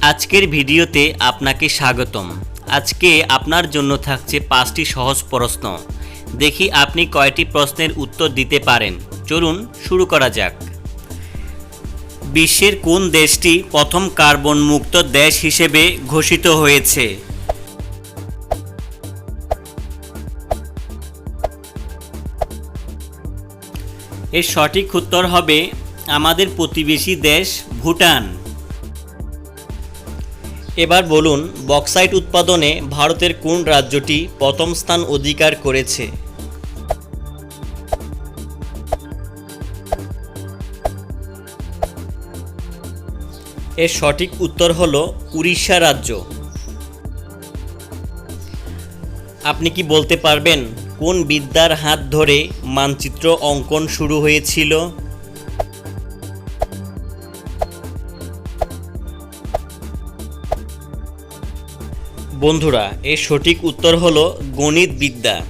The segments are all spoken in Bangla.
আজকের ভিডিওতে আপনাকে স্বাগতম। আজকে আপনার জন্য থাকছে পাঁচটি সহজ প্রশ্ন। দেখি আপনি কয়টি প্রশ্নের উত্তর দিতে পারেন। চলুন শুরু করা যাক। বিশ্বের কোন দেশটি প্রথম কার্বন মুক্ত দেশ হিসেবে ঘোষিত হয়েছে? এর সঠিক উত্তর হবে আমাদের প্রতিবেশী দেশ ভুটান। এবার বলুন বক্সাইট উৎপাদনে ভারতের কোন রাজ্যটি প্রথম স্থান অধিকার করেছে? এর সঠিক উত্তর হল উড়িষ্যা রাজ্য। আপনি কি বলতে পারবেন, কোন বিদ্যার হাত ধরে মানচিত্র অঙ্কন শুরু হয়েছিল? বন্ধুরা, এর সঠিক উত্তর হলো গণিত বিদ্যা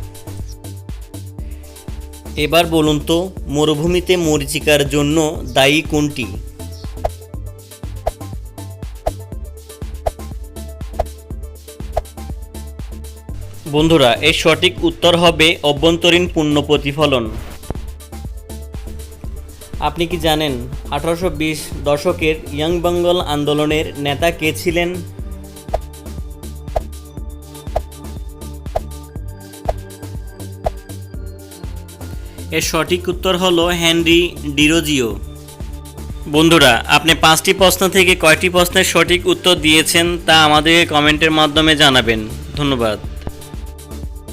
এবার বলুন তো, মরুভূমিতে মরিচিকার জন্য দায়ী কোনটি? বন্ধুরা, এর সঠিক উত্তর হবে অভ্যন্তরীণ পূর্ণ প্রতিফলন। আপনি কি জানেন, আঠারোশো বিশ দশকের ইয়াং বেঙ্গল আন্দোলনের নেতা কে ছিলেন? এর সঠিক উত্তর হলো হেনরি ডিরোজিও। বন্ধুরা, আপনি পাঁচটি প্রশ্ন থেকে কয়টি প্রশ্নের সঠিক উত্তর দিয়েছেন তা আমাদের কমেন্টের মাধ্যমে জানাবেন। ধন্যবাদ।